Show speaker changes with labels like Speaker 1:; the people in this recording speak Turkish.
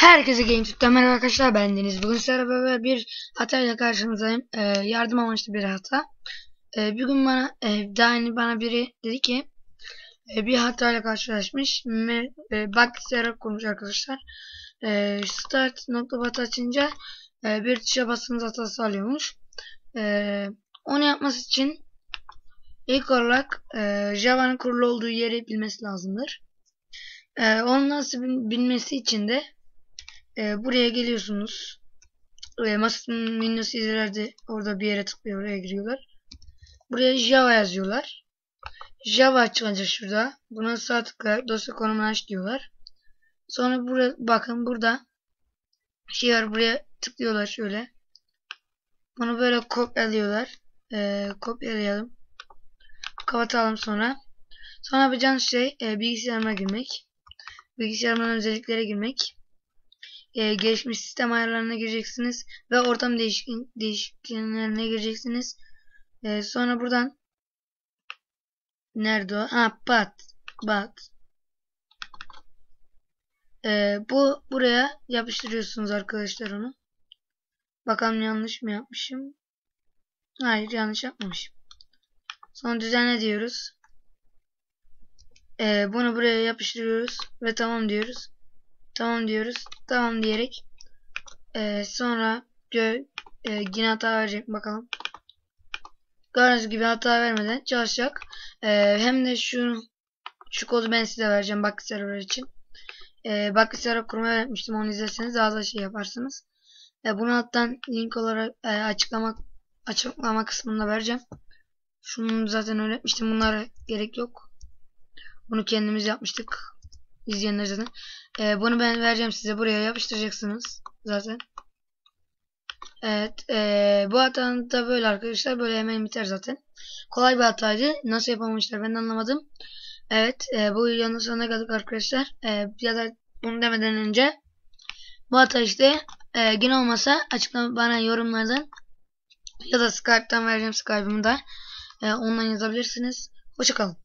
Speaker 1: Herkese GameTube'dan merhaba arkadaşlar ben Deniz. Bugün sizlerle beraber bir hatayla karşınızdayım. Ee, yardım amaçlı bir hata. Ee, bir gün bana e, daha yeni bana biri dedi ki e, bir hatayla karşılaşmış. Me, e, bug isteyerek kurmuş arkadaşlar. E, start nokta bat açınca e, bir tuşa basınız hatası alıyormuş. E, onu yapması için ilk olarak e, Java'nın kurulu olduğu yeri bilmesi lazımdır. E, onu nasıl bilmesi için de e, buraya geliyorsunuz. E, masanın menüsü ileride orada bir yere tıklıyor. Oraya giriyorlar. Buraya Java yazıyorlar. Java çıkacak şurada. Buna sağ tıklayarak dosya konumunu aç diyorlar. Sonra buraya bakın burada şey var buraya tıklıyorlar şöyle. Bunu böyle kopyalıyorlar. E, kopyalayalım. Kapatalım sonra. Sonra yapacağınız şey e, bilgisayarıma girmek. Bilgisayarımın özelliklere girmek e, gelişmiş sistem ayarlarına gireceksiniz ve ortam değişkin, değişkenlerine gireceksiniz. E, sonra buradan nerede o? Ha pat bat. E, bu buraya yapıştırıyorsunuz arkadaşlar onu. Bakalım yanlış mı yapmışım? Hayır yanlış yapmamışım. Sonra düzenle diyoruz. E, bunu buraya yapıştırıyoruz ve tamam diyoruz. Tamam diyoruz. Tamam diyerek e, sonra gö, e, yine hata verecek bakalım. Gördüğünüz gibi hata vermeden çalışacak. E, hem de şu şu kodu ben size vereceğim Bakı server için. E, Bakı server kurmayı öğretmiştim. Onu izlerseniz daha da şey yaparsınız. E, bunu alttan link olarak e, açıklama açıklama kısmında vereceğim. Şunu zaten öğretmiştim. Bunlara gerek yok. Bunu kendimiz yapmıştık. İzleyenler zaten. Ee, bunu ben vereceğim size. Buraya yapıştıracaksınız. Zaten. Evet. Ee, bu hatanın da böyle arkadaşlar. Böyle hemen biter zaten. Kolay bir hataydı. Nasıl yapamamışlar ben de anlamadım. Evet. E, bu videonun sonuna geldik arkadaşlar. E, ya da bunu demeden önce bu hata işte e, yine olmasa açıklama bana yorumlardan ya da Skype'tan vereceğim Skype'ımı da e, ondan yazabilirsiniz. Hoşçakalın.